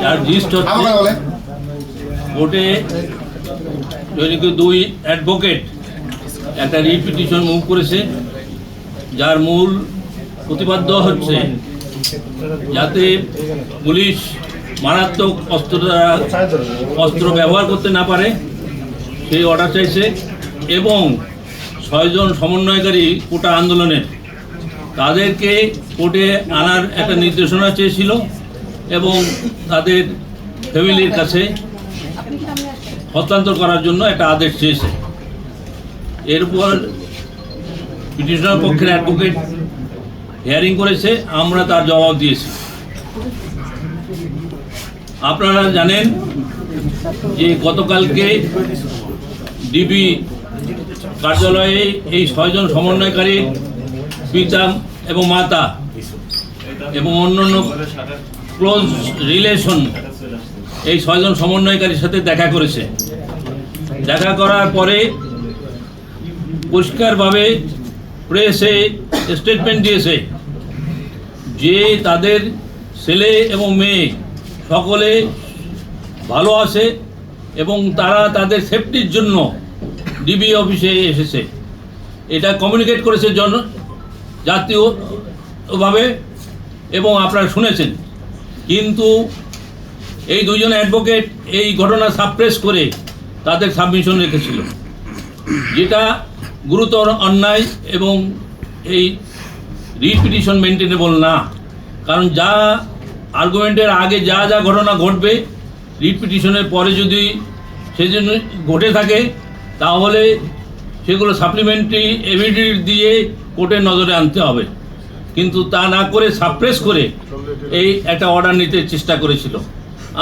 যার জিস্ট হচ্ছে কোর্টে দুই অ্যাডভোকেট একটা রিপিটিশন মুভ করেছে যার মূল প্রতিপাদ্য হচ্ছে যাতে পুলিশ মারাত্মক অস্ত্র দ্বারা অস্ত্র ব্যবহার করতে না পারে সেই অর্ডার চাইছে এবং ছয়জন সমন্বয়কারী কোটা আন্দোলনের তাদেরকে কোর্টে আনার একটা নির্দেশনা চেয়েছিল এবং তাদের ফ্যামিলির কাছে হস্তান্তর করার জন্য একটা আদেশ চেয়েছে। এরপর পিটিশনার পক্ষের অ্যাডভোকেট হিয়ারিং করেছে, আমরা তার জবাব দিয়েছি। আপনারা জানেন যে গতকালকে ডিবি কার্যালয়ে এই ছয়জন সমন্বয়কারী পিতা এবং মাতা এবং অন্যান্য ক্লোজ রিলেশন এই ছয়জন সমন্বয়কারীর সাথে দেখা করেছে। দেখা করার পরে পরিষ্কারভাবে প্রেসে স্টেটমেন্ট দিয়েছে যে তাদের ছেলে এবং মেয়ে সকলে ভালো আছে এবং তারা তাদের সেফটির জন্য ডিবি অফিসে এসেছে। এটা কমিউনিকেট করেছে জন জাতীয়ভাবে এবং আপনারা শুনেছেন। কিন্তু এই দুজন অ্যাডভোকেট এই ঘটনা সাপ্রেস করে তাদের সাবমিশন রেখেছিল। যেটা গুরুতর অন্যায় এবং এই রিপিটিশন মেনটেনেবল না। কারণ যা আর্গুমেন্টের আগে যা যা ঘটনা ঘটবে রিপিটিশনের পরে যদি সেজন্য ঘটে থাকে, তাহলে সেগুলো সাপ্লিমেন্টারি এভিডেন্স দিয়ে কোর্টের নজরে আনতে হবে। কিন্তু তা না করে সাপ্রেস করে এই একটা অর্ডার নিতে চেষ্টা করেছিল।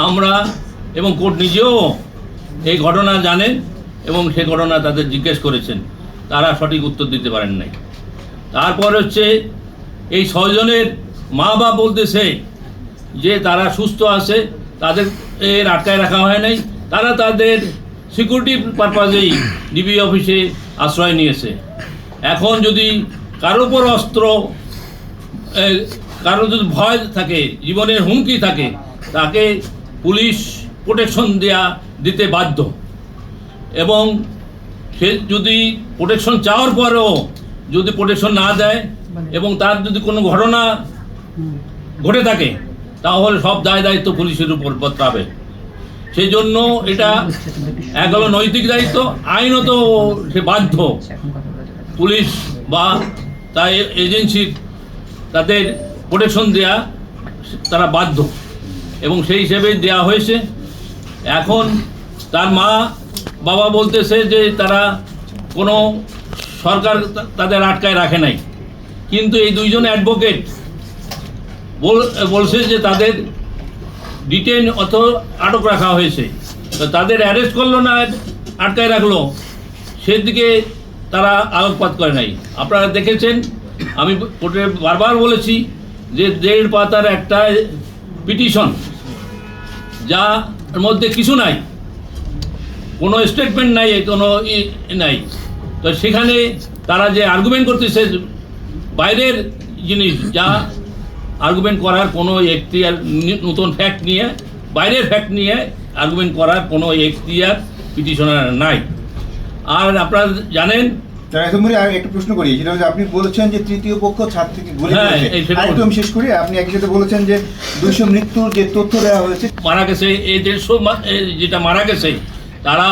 আমরা এবং কোর্ট নিজেও এই ঘটনা জানেন এবং সে ঘটনা তাদের জিজ্ঞেস করেছেন। তারা সঠিক উত্তর দিতে পারেন নাই। তারপর হচ্ছে এই ছয়জনের মা বাপ বলতেছে যে তারা সুস্থ আছে, তাদের এর আটকায় রাখা হয় নাই। তারা তাদের সিকিউরিটি পারপাজেই ডিবি অফিসে আশ্রয় নিয়েছে। এখন যদি কারোর উপর অস্ত্র কারও যদি ভয় থাকে জীবনের হুমকি থাকে তাকে পুলিশ প্রোটেকশন দেয়া দিতে বাধ্য। এবং সে যদি প্রোটেকশন চাওয়ার পরেও যদি প্রোটেকশন না দেয় এবং তার যদি কোনো ঘটনা ঘটে থাকে তাহলে সব দায় দায়িত্ব পুলিশের উপর বর্তাবে সেই জন্য এটা এক হলো নৈতিক দায়িত্ব, আইনত সে বাধ্য। পুলিশ বা তাই এজেন্সির তাদের প্রোটেকশন দেয়া তারা বাধ্য। এবং সেই হিসেবে দেয়া হয়েছে। এখন তার মা, বাবা বলতেছে যে তারা কোনো সরকার তাদের আটকায় রাখে নাই। কিন্তু এই দুইজন অ্যাডভোকেট বলছে যে তাদের ডিটেন অত আটক রাখা হয়েছে। তাদের অ্যারেস্ট করল না, আটকায় রাখল। সেদিকে তারা আলোকপাত করে নাই। আপনারা দেখেছেন, আমি কোর্টে বারবার বলেছি যে দেড় পাতার একটা পিটিশন যা মধ্যে কিছু নাই। কোনো স্টেটমেন্ট নাই, কোনো ই নাই। তো সেখানে তারা যে আর্গুমেন্ট করতেছে, বাইরের জিনিস, যা আর্গুমেন্ট করার কোনো এখতিয়ার নতুন ফ্যাক্ট নিয়ে বাইরের ফ্যাক্ট নিয়ে আর্গুমেন্ট করার কোনো এখতিয়ার পিটিশনার নাই। আর আপনারা জানেন একটা প্রশ্ন করি হচ্ছে আপনি বলেছেন যে তৃতীয় পক্ষ গুলি সেটা আর একটু আমি শেষ করি আপনি একই সাথে বলেছেন যে দুইশো মৃত্যুর যে তথ্য দেওয়া হয়েছে মারা গেছে এই দেড়শো যেটা মারা গেছে তারা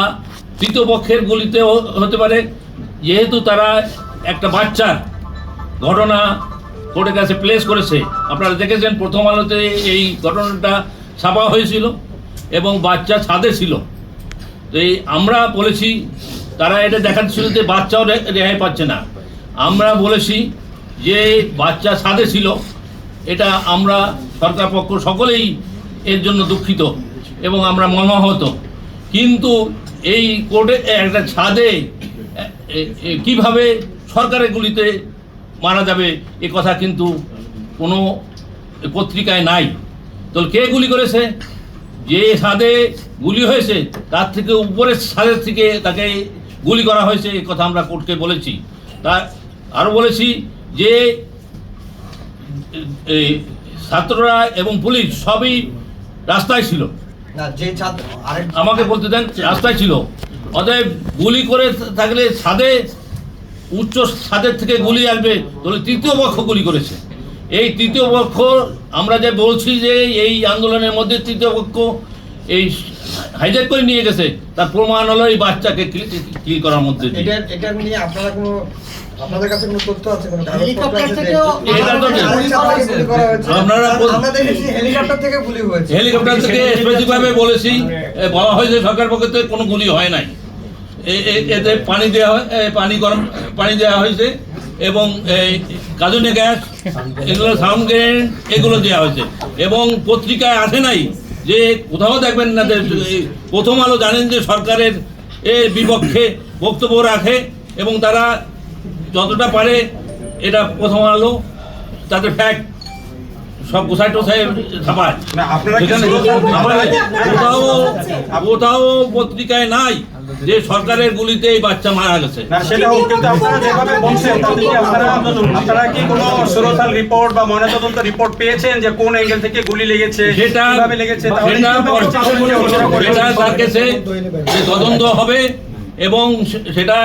তৃতীয় পক্ষের গুলিতে হতে পারে। যেহেতু তারা একটা বাচ্চার ঘটনা কোর্টের কাছে প্লেস করেছে। আপনারা দেখেছেন প্রথম আলোতে এই ঘটনাটা ছাপা হয়েছিল এবং বাচ্চা ছাদে ছিল। তো এই আমরা বলেছি, তারা এটা দেখাচ্ছিল যে বাচ্চাও রেহাই পাচ্ছে না। আমরা বলেছি যে বাচ্চা ছাদে ছিল, এটা আমরা সরকার পক্ষ সকলেই এর জন্য দুঃখিত এবং আমরা মর্মাহত। কিন্তু এই কোর্টে একটা ছাদে কীভাবে সরকারের গুলিতে মারা যাবে এ কথা কিন্তু কোনো পত্রিকায় নাই। তো কে গুলি করেছে? যে ছাদে গুলি হয়েছে তার থেকে উপরের ছাদের থেকে তাকে গুলি করা হয়েছে এ কথা আমরা কোর্টকে বলেছি। তা আরও বলেছি যে ছাত্ররা এবং পুলিশ সবই রাস্তায় ছিল। যে ছাত্র আরেক আমাকে বলতে দেন রাস্তায় ছিল। অতএব গুলি করে থাকলে ছাদে উচ্চ ছাদের থেকে গুলি আসবে। তাহলে তৃতীয় পক্ষ গুলি করেছে। এই তৃতীয় পক্ষ আমরা যে বলছি যে এই আন্দোলনের মধ্যে তৃতীয় পক্ষ এই হাইজ্যাক করে নিয়ে গেছে তার প্রমাণ হলো এই বাচ্চাকে কিল করার মধ্যে। এটা এটা নিয়ে আপনারা কোনো আপনাদের কাছে কোনো তথ্য আছে? কোনো হেলিকপ্টার? আপনারা থেকে গুলি হয়েছে। হেলিকপ্টার থেকে স্পেসিফিকভাবে বলেছি বলা হয়েছে সরকার পক্ষ থেকে কোনো গুলি হয় নাই। এতে পানি দেওয়া হয় পানি গরম পানি দেওয়া হয়েছে এবং এই কাজুনে গ্যাস এগুলো সাউন্ড গ্রেনেড এগুলো দেওয়া হয়েছে। এবং পত্রিকায় আসে নাই যে কোথাও দেখবেন না যে প্রথম আলো জানেন যে সরকারের এর বিপক্ষে বক্তব্য রাখে এবং তারা যতটা পারে এটা প্রথম আলো তাদের ফ্যাক্ট সব গোসাই টোসাই ছাপায়। কোথাও কোথাও পত্রিকায় নাই যে সরকারের গুলিতে এই বাচ্চা মারা গেছে। না সেটা হোক কিন্তু আপনারা যেভাবে বলছেন তাতে কি আপনারা আপনারা কি কোনো সুরতাল রিপোর্ট বা ময়নাতদন্ত রিপোর্ট পেয়েছেন যে কোন অ্যাঙ্গেল থেকে গুলি লেগেছে সেটা কীভাবে লেগেছে? সেটা? সেটা তার কাছে যে তদন্ত হবে এবং সেটা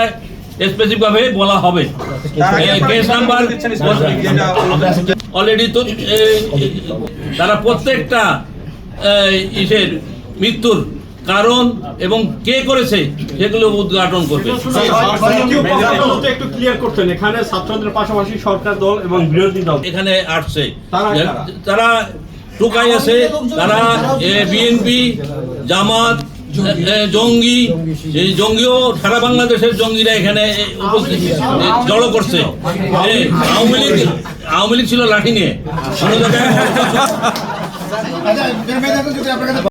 স্পেসিফিক ভাবে বলা হবে। কেস নাম্বার অলরেডি তো তারা প্রত্যেকটা ইসের মৃত্যুর কারণ এবং কে করেছে সেগুলো উদ্ঘাটন করবে। একটু ক্লিয়ার করছেন এখানে ছাত্রদের পাশাপাশি সরকার দল এবং বিরোধী দল। এখানে আসছে। তারা? তারা আছে। তারা বিএনপি জামাত জঙ্গি। এই জঙ্গিও সারা বাংলাদেশের জঙ্গিরা এখানে উপস্থিত। জড়ো করছে। আওয়ামী লীগ আওয়ামী লীগ ছিল লাঠি নিয়ে